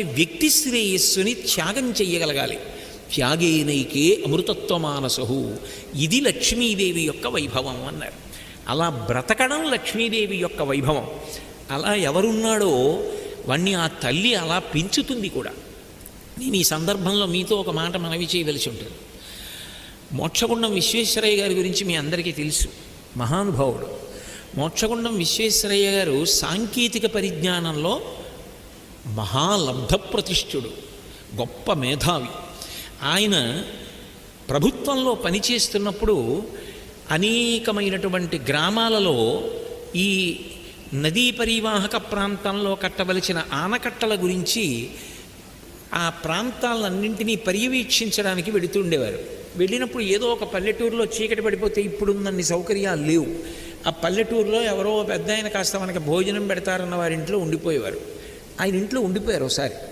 వ్యక్తి శ్రేయస్సుని త్యాగం చెయ్యగలగాలి. త్యాగేనైకే అమృతత్వమానసహు. ఇది లక్ష్మీదేవి యొక్క వైభవం అన్నారు. అలా బ్రతకడం లక్ష్మీదేవి యొక్క వైభవం. అలా ఎవరున్నాడో వాణ్ణి ఆ తల్లి అలా పెంచుతుంది కూడా. నేను ఈ సందర్భంలో మీతో ఒక మాట మనవి చేయవలసి ఉంటుంది. మోక్షగుండం విశ్వేశ్వరయ్య గారి గురించి మీ అందరికీ తెలుసు. మహానుభావుడు. మోక్షగుండం విశ్వేశ్వరయ్య గారు సాంకేతిక పరిజ్ఞానంలో మహాలబ్ధ ప్రతిష్ఠుడు గొప్ప మేధావి. ఆయన ప్రభుత్వంలో పనిచేస్తున్నప్పుడు అనేకమైనటువంటి గ్రామాలలో ఈ నదీ పరివాహక ప్రాంతంలో కట్టవలసిన ఆనకట్టల గురించి ఆ ప్రాంతాలన్నింటినీ పర్యవేక్షించడానికి వెళుతుండేవారు వెళ్ళినప్పుడు ఏదో ఒక పల్లెటూరులో చీకటి పడిపోతే ఇప్పుడున్నన్ని సౌకర్యాలు లేవు. ఆ పల్లెటూరులో ఎవరో పెద్ద ఆయన కాస్త మనకి భోజనం పెడతారన్న వారి ఇంట్లో ఉండిపోయేవారు. ఆయన ఇంట్లో ఉండిపోయారు ఒకసారి.